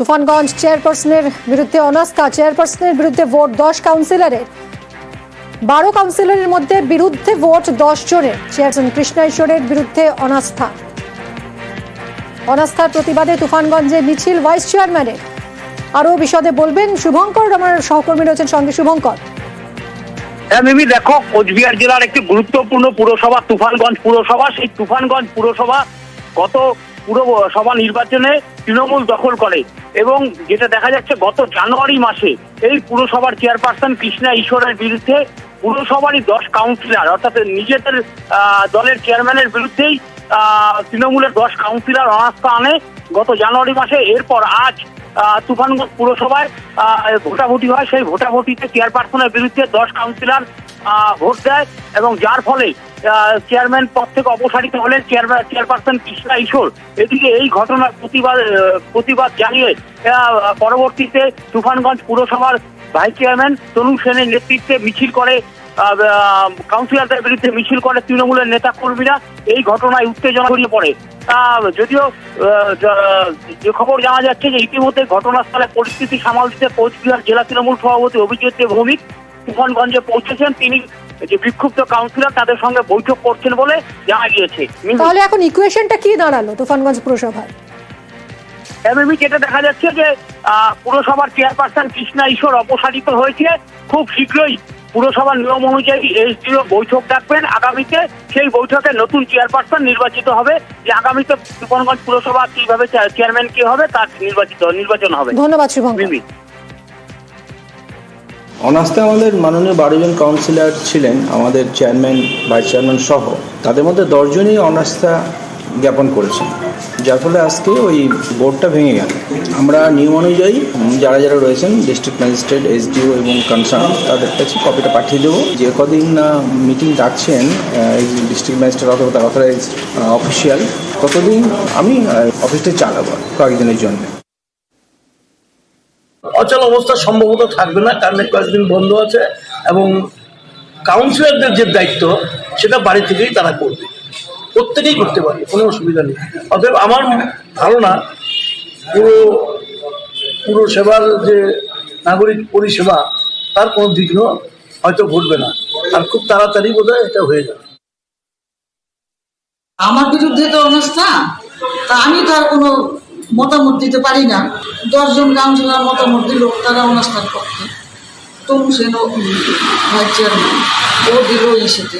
তুফানগঞ্জ চেয়ারপারসনের বিরুদ্ধে অনাস্থা। চেয়ারপারসনের বিরুদ্ধে ভোট দশ কাউন্সিলরের। বারো কাউন্সিলরের মধ্যে বিরুদ্ধে ভোট দশ জনের। চেয়ারম্যান কৃষ্ণা ঈশ্বরের বিরুদ্ধে অনাস্থা। অনাস্থার প্রতিবাদে তুফানগঞ্জে মিছিল ভাইস চেয়ারম্যানের। আরও বিশদে বলবেন শুভঙ্কর, আমার সহকর্মী রয়েছেন সঙ্গে শুভঙ্কর। হ্যাঁ মিমি, দেখো, কোচবিহার জেলার একটি গুরুত্বপূর্ণ পুরসভা, তুফানগঞ্জ পুরসভা। সেই তুফানগঞ্জ পুরসভা গত পুরসভা নির্বাচনে তৃণমূল দখল করে। এবং যেটা দেখা যাচ্ছে, গত জানুয়ারি মাসে এই পুরসভার চেয়ারপারসন কৃষ্ণা ঈশ্বরের বিরুদ্ধে পুরসভারই দশ কাউন্সিলর, অর্থাৎ নিজেদের দলের চেয়ারম্যানের বিরুদ্ধেই তৃণমূলের দশ কাউন্সিলর অনাস্থা আনে গত জানুয়ারি মাসে, এরপর আজ তুফানগঞ্জ পুরসভায় ভোটাভুটি হয়। সেই ভোটাভুটিতে চেয়ারপারসনের বিরুদ্ধে দশ কাউন্সিলর ভোট দেয় এবং যার ফলে চেয়ারম্যান পদ থেকে অপসারিত হলেন চেয়ারম্যান চেয়ারপারসন কৃষ্ণা ঈশ্বর এদিকে এই ঘটনার প্রতিবাদ প্রতিবাদ জানিয়ে পরবর্তীতে তুফানগঞ্জ পুরসভার ভাইস চেয়ারম্যান তরুণ সেনের নেতৃত্বে মিছিল করে কাউন্সিলরদের বিরুদ্ধে মিছিল করে তৃণমূলের নেতা কর্মীরা এই ঘটনায় উত্তেজনা ছড়িয়ে পড়ে। যদিও যে খবর জানা যাচ্ছে যে ইতিমধ্যে ঘটনাস্থলে পরিস্থিতি সামাল দিতে কোচবিহার জেলা তৃণমূল সভাপতি অভিজিৎ ভৌমিক তুফানগঞ্জে পৌঁছেছেন। তিনি যে বিক্ষুব্ধ কাউন্সিলর তাদের সঙ্গে বৈঠক করছেন বলে জানা গিয়েছে। তাহলে এখন ইকুয়েশনটা কি দাঁড়াল তুফানগঞ্জ পুরসভায় এমএমই যেটা দেখা যাচ্ছে যে পুরসভার চেয়ারপারসন কৃষ্ণা ঈশ্বর অপসারিত হয়েছে। খুব শীঘ্রই পুরসভার নিয়ম অনুযায়ী এসডিও বৈঠক ডাকবেন। আগামীতে সেই বৈঠকে নতুন চেয়ারপারসন নির্বাচিত হবে। যে আগামীতে তুফানগঞ্জ পুরসভা কীভাবে চেয়ারম্যান কে হবে তার নির্বাচিত নির্বাচন হবে। ধন্যবাদ মিমি। অনাস্থা আমাদের মাননীয় বারোজন কাউন্সিলর ছিলেন, আমাদের চেয়ারম্যান ভাইস চেয়ারম্যান সহ। তাদের মধ্যে দশজনই অনাস্থা জ্ঞাপন করেছেন। যার ফলে আজকে ওই বোর্ডটা ভেঙে গেল। আমরা নিয়ম অনুযায়ী যারা যারা রয়েছেন ডিস্ট্রিক্ট ম্যাজিস্ট্রেট এসডিও এবং কনসার্ন তাদের কাছে কপিটা পাঠিয়ে দেবো। যে কদিন না মিটিং ডাকছেন ডিস্ট্রিক্ট ম্যাজিস্ট্রেট অথবা তার অথরাইজ অফিসিয়াল ততদিন আমি অফিসটা চালাবো কয়েকদিনের জন্য। অচল অবস্থা সম্ভবত থাকবে না, কারণ কয়েকদিন বন্ধ আছে এবং কাউন্সিলরদের যে দায়িত্ব, সেটা বাড়ি থেকেই তারা করবে। প্রত্যেকেই করতে পারে কোনো অসুবিধা নেই। অতএব আমার ধারণা, পুরো পুরো সেবার যে নাগরিক পরিষেবা, তার কোনো বিঘ্ন হয়তো ঘটবে না। আর খুব তাড়াতাড়ি বোধ এটা হয়ে যাবে। আমার বিরুদ্ধে তো অনাস্থা তা আমি তার কোনো মতামত দিতে পারি না। দশজন কাউন্সিলর মতামত দিল, তারা অনাস্থার পক্ষে তবু সেন ভাইস চেয়ারম্যান, ও দিল ইসেতে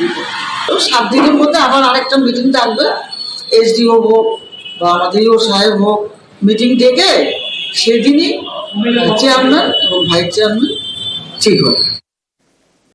দিব তো সাত দিনের মধ্যে আবার আরেকটা মিটিং ডাকবে এসডিও হোক বা আমাদের ইও সাহেব হোক মিটিং ডেকে সেদিনই চেয়ারম্যান এবং ভাইস চেয়ারম্যান ঠিক হবে।